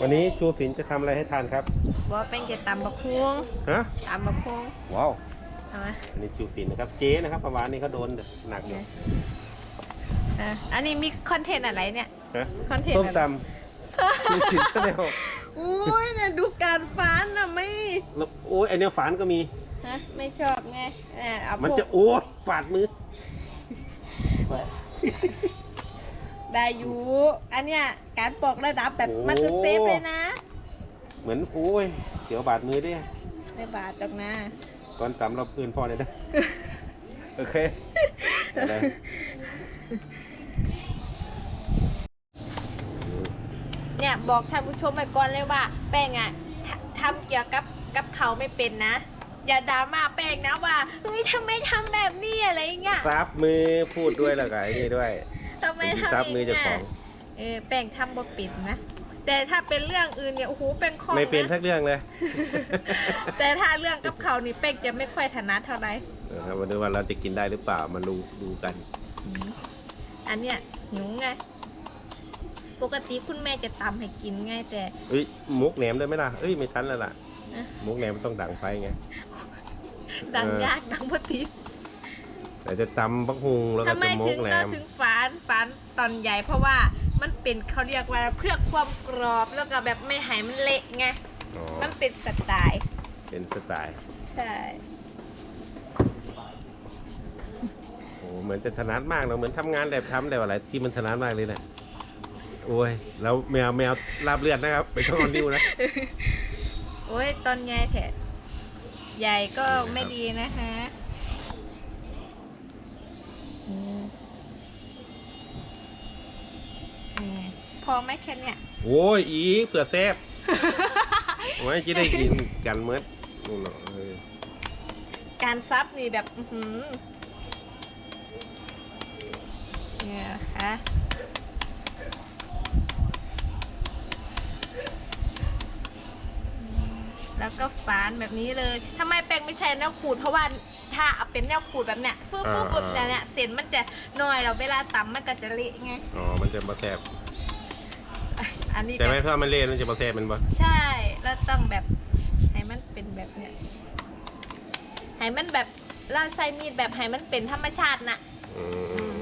วันนี้ชูศิลป์จะทำอะไรให้ทานครับ ว่าเป็นจะตำบักฮวงฮะ ตำบักฮวงว้าว เอาไหมอันนี้ชูศิลป์นะครับ เจ๊นะครับประมาณนี้เขาโดนหนักอยู่อะอันนี้มีคอนเทนต์อะไรเนี่ย ฮะคอนเทนต์ส้มอะไรตำชูศิลป์แนลอุ้ยเนี่ยดูการฟ้านนะไม่แล้วโอ้ยไอเนี้ยฝานก็มี ฮะไม่ชอบไงเนี่ยเอามันพวจะกโอ้ยปาดมือ ได้อยู่อันเนี้ยการปอกระดับแบบมันจะเซฟเลยนะ เหมือนโอ้ยเดี๋ยวบาดมือดิในบาทตกนะก่อนตำเราเพื่อนพ่อเลยนะโอเคอะไรเนี่ยบอกท่านผู้ชมไปก่อนเลยว่า แป้งอะททำเกี่ยวกับกับเขาไม่เป็นนะ อย่าดราม่าแป้งนะว่าเฮ้ยทำไมทำแบบนี้อะไรเงี้ยซับมือพูดด้วยแล้วก็ไอ้นี่ด้วย ทำไมเป็นที่ทำซัอบย่างมือเจ้าขอเงี้งยเออแป้งทำบ่ปิดนะ แต่ถ้าเป็นเรื่องอื่นเนี่ยโอ้โหเป็นข้อไม่เป็นนะทักเรื่องเลยแต่ถ้าเรื่องกับเขานี่แป้งจะไม่ค่อยถนัดเท่าไหร่นะครับมาดูว่าเราจะกินได้หรือเปล่ามาดูดูกันอืมอันเนี้ยหิวไง ปกติคุณแม่จะตำให้กินไงแต่เอ้ยมุกแหนมได้ไหมล่ะเอ้ยไม่ทันแล้วล่ะนะมุกแหนมมันต้องดังไฟไงดังเออยากดังพอดี แต่จะตำบักฮุงแล้วก็ทำไมจะมุถึกงแหนเราม ถึงฝานฝานตอนใหญ่เพราะว่ามันเป็นเขาเรียกว่าเพื่อความกรอบแล้วก็แบบไม่ให้มันเละไง อ๋อ มันเป็นสไตล์ เป็นสไตล์ใช่ โอ้เหมือนจะถนัดมากเนาะเหมือนทำงานแบบทำแบบอะไรที่มันถนัดมากเลยนะโอ้ย แล้วแมวแมวลาบเลือดนะครับไปต้องออนดิวนะ โอ้ยตอนใหญ่แถะใหญ่ก็ไม่ดีนะคะอืมอืม พอไหมแค่เนี้ยโอ้ยอีเผื่อแซบไว้จะได้กินกันเมื่อนู่นเนาะเออการซับนี่แบบอื้อหือเนี่ยนะคะแล้วก็ฝานแบบนี้เลยทำไมแป้งไม่ใช้แนวขูด เพราะว่าถ้าเอาเป็นแนวขูดแบบเนี้ยฟึ๊บฟึ๊บฟึ๊บเนี่ยเนี่ยเส้นมันจะน้อยเราเวลาตำมันก็จะเละไงอ๋อมันจะมาแซบ อันนี้แต่ก็ไหมถ้ามันเล่นมันจะมาแซบมันปะใช่แล้วต้องแบบให้มันเป็นแบบเนี้ยให้มันแบบเราใช้มีดแบบให้มันเป็นธรรมชาติน่ะอืม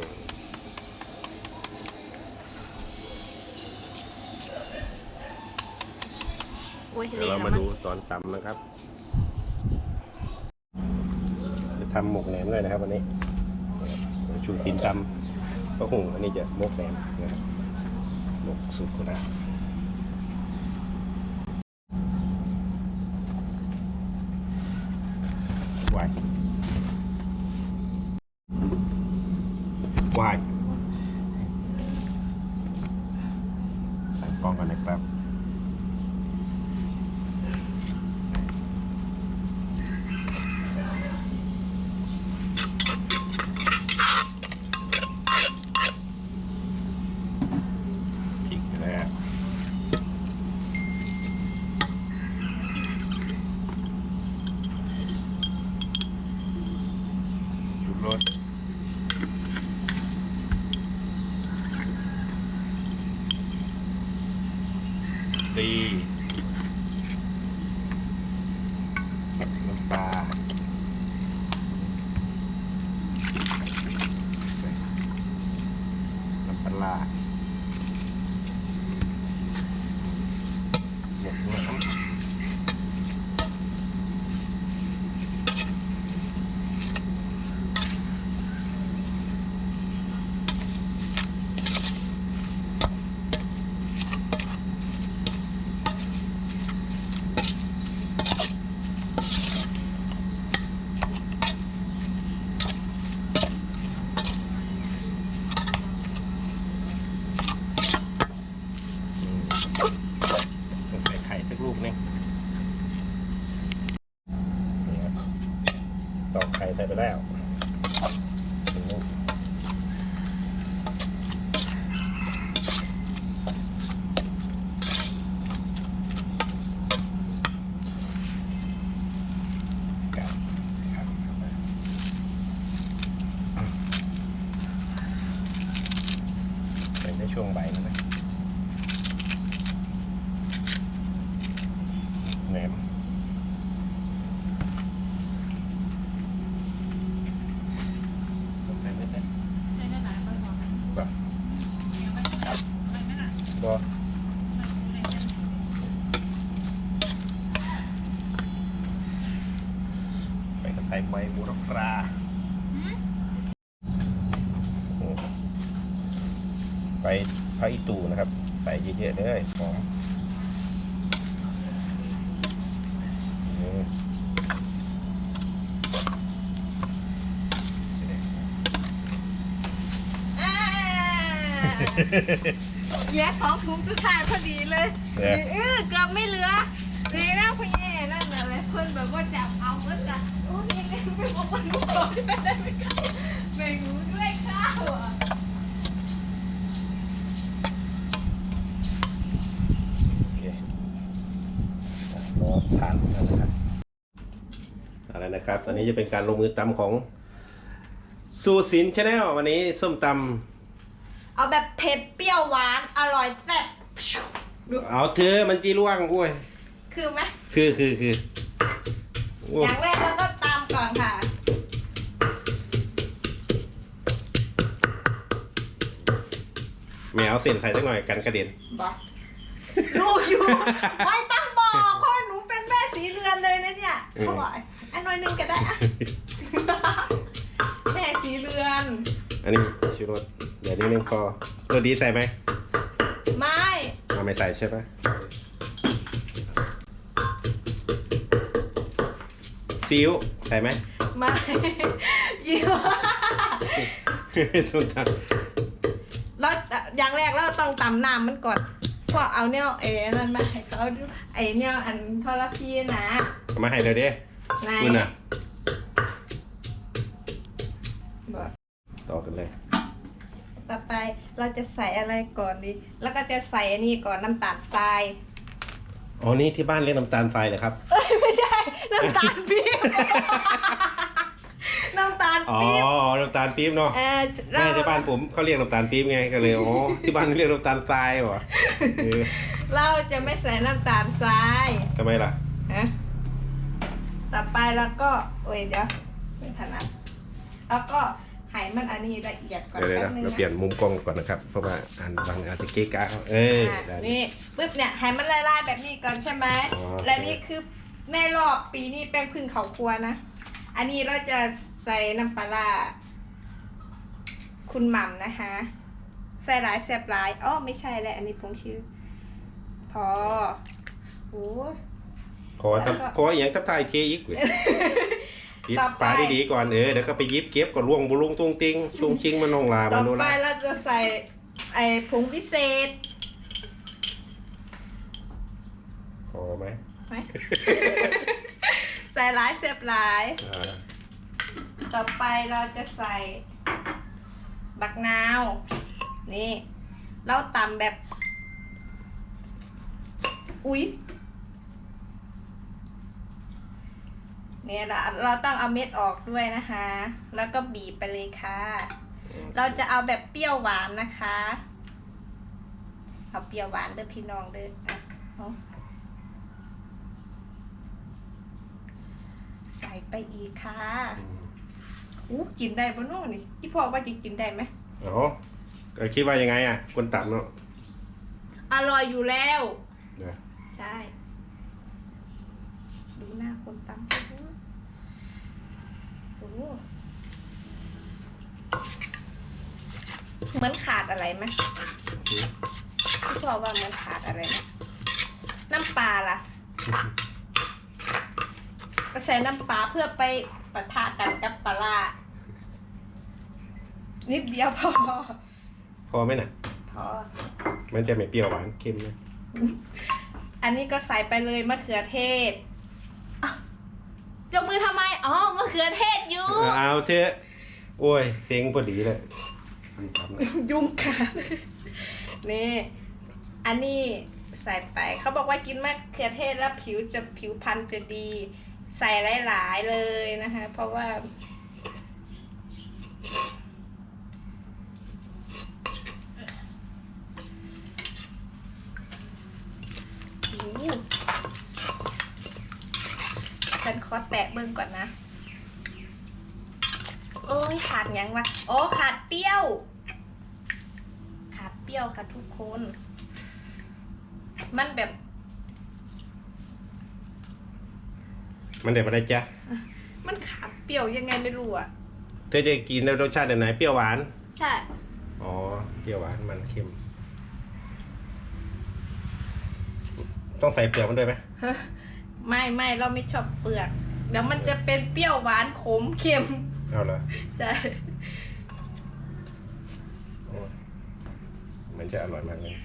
โอ้ยเดี๋ยวเละเราแล้วมามั้ดูงตอนตำนะครับ จะทำหมกแหนมเลยนะครับวันนี้ชูตีนตำก็คงอันนี้จะหมกแหนมนะครับหมกสุดคุณนะวายวายตั้งกล้องกันนะครับ พริกแล้วชู รสตีน้ำปลาใส่น้ำปลาร้า หมดแล้วต้องใส่ไข่สักลูกหนึงนี่ครับตอกไข่ใส่ไปแล้วหนึ่งลูกครับครับใส่ในช่วงใบนะนะ แหนมต้องใส่ไม่ใส่ ไม่ได้หลายคนบอกนะ แบบ ยังไม่ไม่ไม่น่ะ ก็ ไม่ไม่ ไปกับใส่ใบบูรกราโอ้ไป พระอิตูนะครับ ใส่เยอะๆเลยหอมอืมอ่าเหลือสองถุงสุดท้ายพอดีเลยเนี่ยเออเกือบไม่เหลือดีนะพี่แย่นั่นน่ะเลยเพื่อนแบบว่าจับเอาเหมือนกันโอ้ยไม่ไม่บอกว่าหนูขอที่ไม่ได้ไม่กล้าไม่รู้ด้วยข้าวอะ โอเครอทานกันนะครับอะไร นะครับ ตอนนี้จะเป็นการลงมือตำของสูสินชาแนลวันนี้ส้มตเอาแบบเผ็ดเปรี้ยวหวานอร่อยแซ่บดูำเอาเธอมันจีร่วงอุ้ยคือไหมคือคือคือโอ้อย่างแรกเราก็ตามก่อนค่ะ แมวเส้นใส่สักหน่อยกันกระเด็น บอกรู้อยู่ ไม่ต้องบอกเพราะหนูเป็นแม่สีเรือนเลยนะเนี่ยอืม เขาบอกอั นน้อยหนึงก็ได้อะ แม่สีเรือน อันนี้ชูรสเดี๋ยวนิดนึงพอตัวดีใส่ไหมไม่เอาไม่ใส่ใช่ปะซีอิ๊วใส่ไหม ไม่ยี่ห้อส้มตเราอย่างแรกเราต้องตำน้ำมันก่อนเพราะเอาเนี่ยเอ๋นั่นมาให้เขาดูไอเนี่ยอันทรพีนะำเอามาให้เดี๋ยวเด้ ไหนคุณอะบอกต่อกันเลย ต่อไปเราจะใส่อะไรก่อนดี แล้วก็จะใส่อันนี้ก่อนน้ำตาลทรายอ๋อ นี่ที่บ้านเรียกน้ำตาลทรายเหรอครับ เอ้ยไม่ใช่ น้ำตาลปี๊บ น้ำตาลอ๋อ ปี๊บน้ำตาลปี๊บเนาะเออแม่ที่บ้านผมเขาเรียกน้ำตาลปี๊บไงก็เลย อ๋อ ที่บ้านเรียกน้ำตาลทรายเหรอเออเราจะไม่ใส่น้ำตาลทรายทำไมล่ะ ฮะ ต่อไปแล้วก็โอ้ยเดี๋ยวไม่ถนัดแล้วก็ให้มันอันนี้ละเอียดก่อนเดี๋ยวแป๊เดี๋ยวบนึงเราเปลี่ยนมุมกล้องก่อนนะครับ เพราะว่าอันบางอาจจะเก๊กะเอออะได้ นี่ปึ๊บเนี่ยให้มันละลายแบบนี้ก่อนใช่ไหม อ๋อโอเคและนี่คือในรอบปีนี้เป็นพึ่งเขาครัวนะ อันนี้เราจะใส่น้ำปลาร้าคุณหม่ำนะคะ ใส่หลายแซ่บหลายอ้อไม่ใช่แล้วอันนี้ผงชื่อพอโอ้ ขอแล้วก็ทำขออย่างทับทายเทอีกเว้ยยิบต่อไป ปลาดีๆก่อนเออเดี๋ยวก็ไปยิบเก็บก็ล่วงบุลุงตุงติงชุงชิงมันนองลาต่มัอนโนไปละเราจะใส่ไอ้ผงพิเศษพอไหมไหม ใส่หลายแซ่บหลาย อ่าต่อไปเราจะใส่บักนาว นี่ เราตำแบบ อุ๊ย เนี่ยเราเราต้องเอาเม็ดออกด้วยนะคะ แล้วก็บีบไปเลยค่ะ เราจะเอาแบบเปรี้ยวหวานนะคะ เอาเปรี้ยวหวานเด้อพี่น้องเด้ออะเอาใส่ไปอีกค่ะอู้กินได้ปะโน่นี่พี่พ่อว่าจะกินได้ไหมอ๋อก็คิดว่ายังไงอะคนต่ำเนาะอร่อยอยู่แล้วเดี๋ยวใช่ ดูหน้าคนตำโอ้โหโอ้โห เหมือนขาดอะไรไหมพี่พ่อว่าเหมันขาดอะไรไหมน้ำปลาล่ะก็ใส่น้ำปลาเพื่อไปปะทะกันกับปลาร้านิดเดียวพอพอไหมน่ะ พอ มันจะไม่เปรี้ยวหวานเค็มนะอันนี้ก็ใส่ไปเลยมะเขือเทศอะยกมือทำไม อ๋อมะเขือเทศอยู่ เอาเถอะโอ้ยเซ็งพอดีเลยทำนะยุ่งกัน นี่ อันนี้ใส่ไป เขาบอกว่ากินมะเขือเทศแล้วผิวจะผิวพรรณจะดี ใส่หลาย ๆ เลยนะคะ เพราะว่า โอ้โห อแตะเบิ่งก่อนนะโอ้ยขาดหยังวะโอ้ขาดเปรี้ยว ขาดเปรี้ยวค่ะทุกคน มันแบบ มันเด็ดมาได้จ้ะมันขาดเปรี้ยวยังไงไม่รู้อะเธอจะกินรสชาติแบบไหนเปรี้ยวหวาน ใช่อ๋อเปรี้ยวหวานมันเค็ม ต้องใส่เปลือกมันด้วยไหมไม่ไม่เราไม่ชอบเปลือก เดี๋ยวมันจะเป็นเปรี้ยวหวานขมเค็มเอาเหรอใช่โอ้ยมันจะอร่อยมากเลย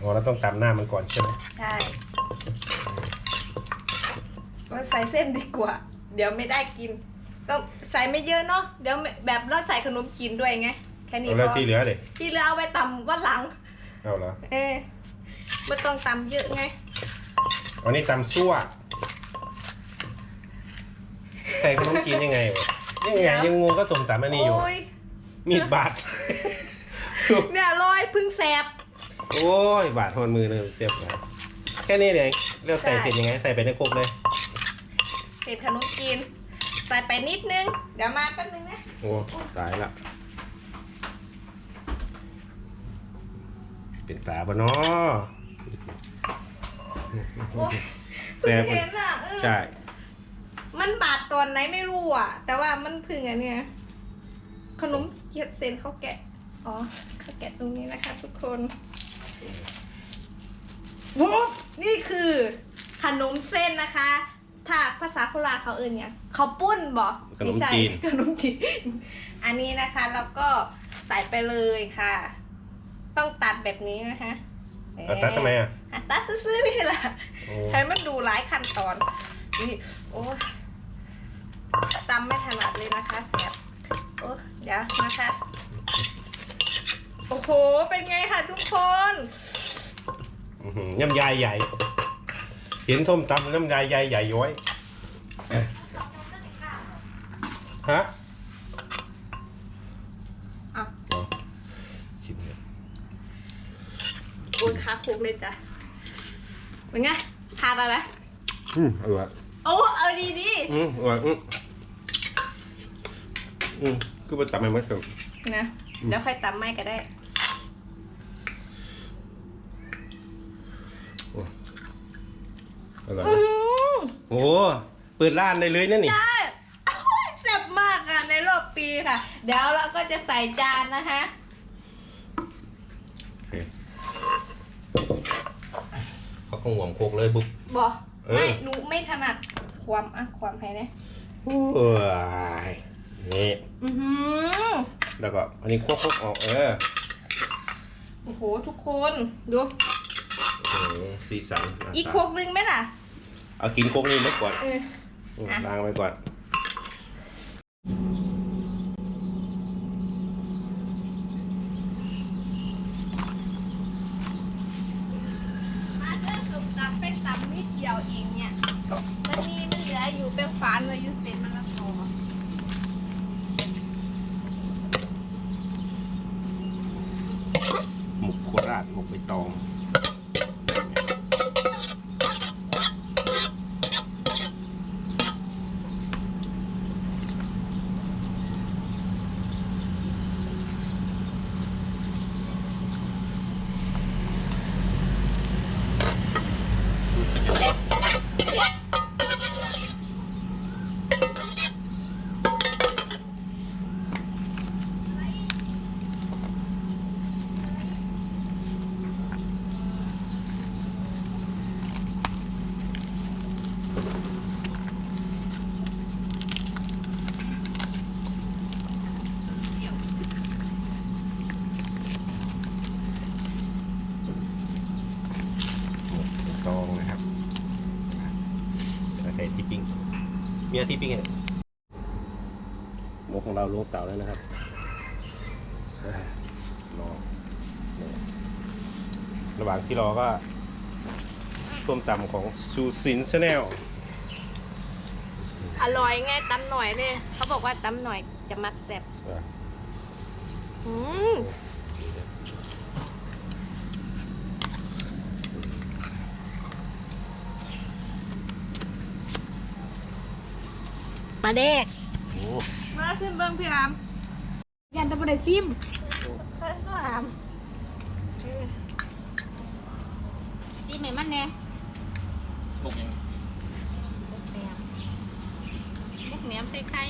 อ๋อเราต้องตำหน้ามันก่อนใช่ไหมใช่เราใส่เส้นดีกว่า เดี๋ยวไม่ได้กินต้องใส่ไม่เยอะเนาะเดี๋ยวไม่แบบเราใส่ขนมจีนด้วยไงแค่นี้เอาพแล้วอที่เหลือเลยที่เหลือเอาไว้ตำวันหลัง เอาเหรอเออไม่ต้องตำเยอะไง อันนี้ตำซั่ว ใส่ขนมจีนยังไงวะยังไงยังงงก็ตุ่มตำอันนี้อยู่ โอ้ยมีดบาด เนี่ยรอยพึ่งแสบ โอ้ยบาดทนมือเลยเจ็บเลยแค่นี้เองเลือกใส่ใช่ เสร็จยังไง ใส่ไปในครกเลยเศษขนมจีนใส่ไปนิดนึง เดี๋ยวมาแป๊บนึงนะ โอ้ตายละ เป็นตาปะเนาะ โอ้ยแต่เพิ่งเห็นอะเออใช่ มันบาดตอนไหนไม่รู้อะ แต่ว่ามันเพึ่งอันเนี้ยขนมเกียดเซนเขาแกะ อ๋อเขาแกะตรงนี้นะคะ ทุกคนว้าวนี่คือขนมเส้นนะคะ ถ้าภาษาโคราชเขาเอื่นเนี่ยเขาวปุ้นบอกขนมจีนขนมจีน อันนี้นะคะแล้วก็ใส่ไปเลยค่ะ ต้องตัดแบบนี้นะคะเอาตัดทำไมอะอะตัดซื้อๆนี่แหละโอ้ให้มันดูหลายขั้นตอนนี่โอ้ย ตำไม่ถนัดเลยนะคะแสบโอ้เดี๋ยวนะคะ โอ้โห เป็นไงคะทุกคน อื้อหือย่ำยายใหญ่ เห็นส้มตำน้ำยายใหญ่ใหญ่ย้อยฮะอะ เอาชิมเลยโอ้ยขาคุกเลยจ้ะ เป็นไงทานอะไรอืมอร่อยโอ้เอาดีดีอืมอร่อยอืม อืมคือไปตัดมันไม่ถึงๆนะเดี๋ยวค่อยตำไม่ก็ได้อร่อยอืนะอโอ้เปิดร้านได้เลยนะนี่ ได้โอ้ยแซ่บมากอะในรอบปีค่ะ เดี๋ยวเราก็จะใส่จานนะคะโอเคเขาคงหวมโคกเลยบุ๊บบอกเออไม่หนูไม่ถนัดความอะความแพ้เนี่ยโอ้ยนี่ อือหือแล้วก็อันนี้ควบควบออกเออโอ้โห ทุกคนดู โอ้โหสีสันหน้าอีกตาโคกนึงไหมล่ะ เอากินโคกนี้ไว้ก่อนเอออืมอะ ล้างไว้ก่อน มาเลือกสุกตำเป็นตำนิดเดียวเองเนี่ย มันมีมันเหลืออยู่เป็นฟานเลยอยู่เสร็จมันละพอ หมกโคราชหมกใบตองหมกใบตองนะครับแล้วใส่ที่ ปิ้งมีอะไรที่ปิ้งเนี่ยหมกของเราลงเตาแล้วนะครับเอ้ยรอเนี่ยระหว่างที่รอก็ส้มตำของซูซินชาแนลอร่อยไงตำหน่อยเลยเขาบอกว่าตำหน่อยจะมักแซ่บอืม ปลาแดกโอ้มาขึ้นเบิ้งพี่อามยันตะบได้ซิมก็อามซิมให้มันแน่มุกยังมุกแหนมมุกแหนมใส่ไข่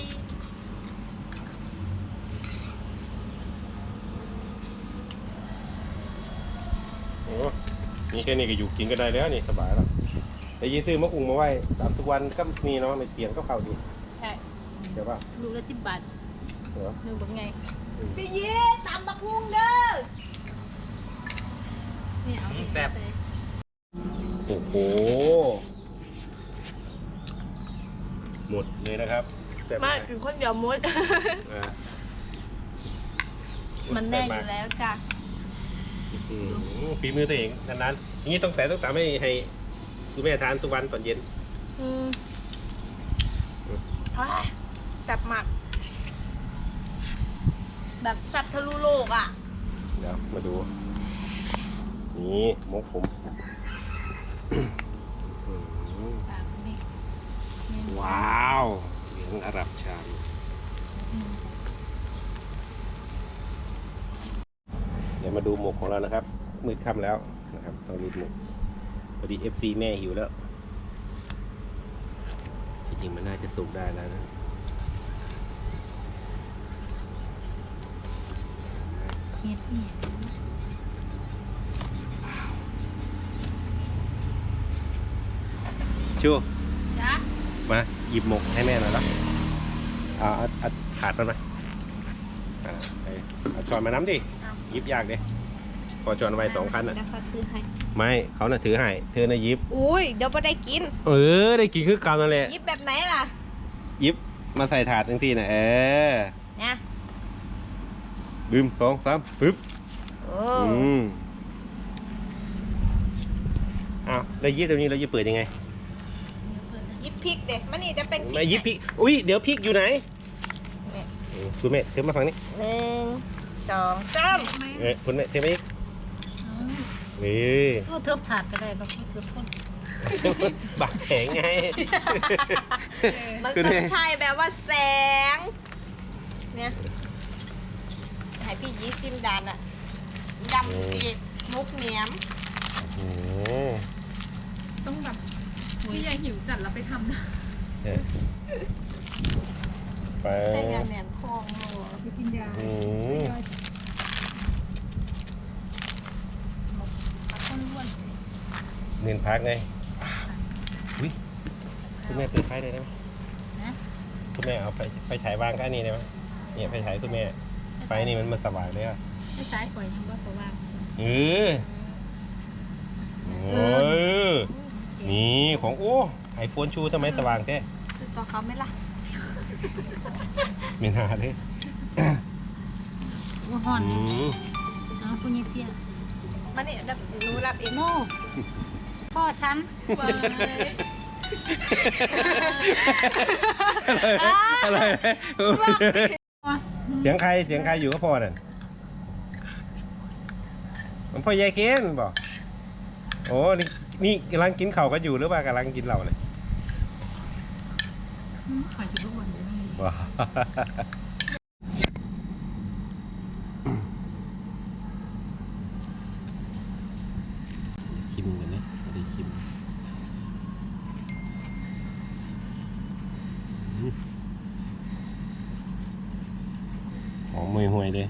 โหนี่แค่นี้ก็อยู่กินก็ได้แล้วนี่สบายแล้วแต่ยีซื้อมะกุงมาไว้ตามทุกวันก็มีเนาะไม่เปลี่ยนก็เข้าดีใช่ เดี๋ยวป่ะลูกละสิบบาทเดี๋ยวหนึ่งบักไงพี่ยีตำบักฮุงเด้อนี่เอานี่ใส่โอ้โห หมดเลยนะครับแซ่บมาากกินคนเดียวมด อ่ามันแน่อยู่แล้วจ้ะอืมฝีมือตัวเองนานๆอย่างนี้ต้องแต่ต้องตามให้ให้คุณแม่ทานทุกวันตอนเย็น อืมอ้าย แซ่บมากแบบแซ่บทะลุโลกอะ เดี๋ยวมาดู นี่มกผมอืมตามนี่นี่ว้าวเหลืองอาหรับชามอืมเดี๋ยวมาดูหมกของเรานะครับ มืดค่ำแล้วนะครับต้องรีบหมกพอดีเอฟซีแม่หิวแล้ว ที่จริงมันน่าจะสุกได้แล้วนะ เฮ็ดนี่ชูจ้ะมาหยิบหมกให้แม่หน่อยละเอาเอาเอาถาดมันมาอ่าเอาเอาช้อนมาน้ำดิเอาหยิบยากดิพอช้อนไว้สองคันอะเดี๋ยวเขาซื้อให้ ไม่เขาน่ะถือให้เธอน่ะหยิบ อุ้ย เดี๋ยวไ่ได้กิน เออ ได้กินคือเก่านั่นแหละยิบแบบไหนล่ะ หยิบมาใส่ถาดทั้งทีน่ะเออ นะ ลืมสองสามปึ๊บโอ้อืมอ้าวแล้วยิบเดี๋ยวนี้เราจะเปิดยังไงยิบพริกเด็มันนี่จะเป็นไม่ยิบพริกอุ้ยเดี๋ยวพริกอยู่ไหนเนี่ยเออคุณแม่เทมาฝั่งนี้หนึ่งสองสามเออคุณแม่เทมาอีกอืมเอ้ยก็เทิบถาดก็ได้บ่เทิบคนบักแข็งไง มันคุณต้อแม่งใช่แบบว่าแสง เนี่ย ให้พี่ยีซิมดานอะยำปีกมุกเหนียมโอ้โหต้องแบบพี่ยายหิวจัดแล้วไปทำนะเออไปให้งานแหนมทองโลไปกินยาอืมปักคนล้วนเนินพักไงอุ้ยคุณแม่เปิดไฟได้ไหมนะคุณแม่เอาไฟไฟฉายวางก็อันนี้ได้ไหมเนี่ยไฟฉายคุณแม่ ไฟนี่มันมันสว่างเลยอะไม่ซ้ายปล่อยยังบ่สว่างเออโอ้ยนี่ของโอ้ไอโฟนชูทำไมสว่างแท้ซื้อต่อเขาไหมล่ะไม่น่าเลยว่าฮ้อนอืนี่มเอาผู้หญิงเตี้ยมานี่เดี๋ยวหนูรับเองโน่พ่อฉันเว้ยอะไรอะไร เสียงใครเสียงใครอยู่ก็พอนั่นมันพ่อยายเคนบอกโอ้นี่นี่กำลังกินเข่ากันอยู่หรือว่ากำลังกินเหล้าเลยขอคิดว่าวันนี้ว้าชิมกันนะไม่ได้ชิม หอมห่วยๆเล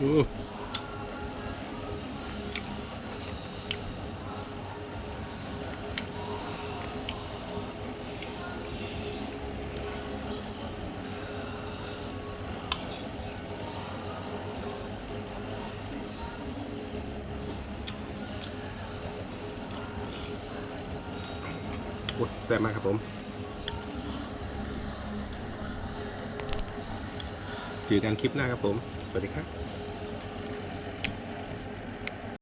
แซ่บมากครับผมเจอกันคลิปหน้าครับผม สวัสดีครับ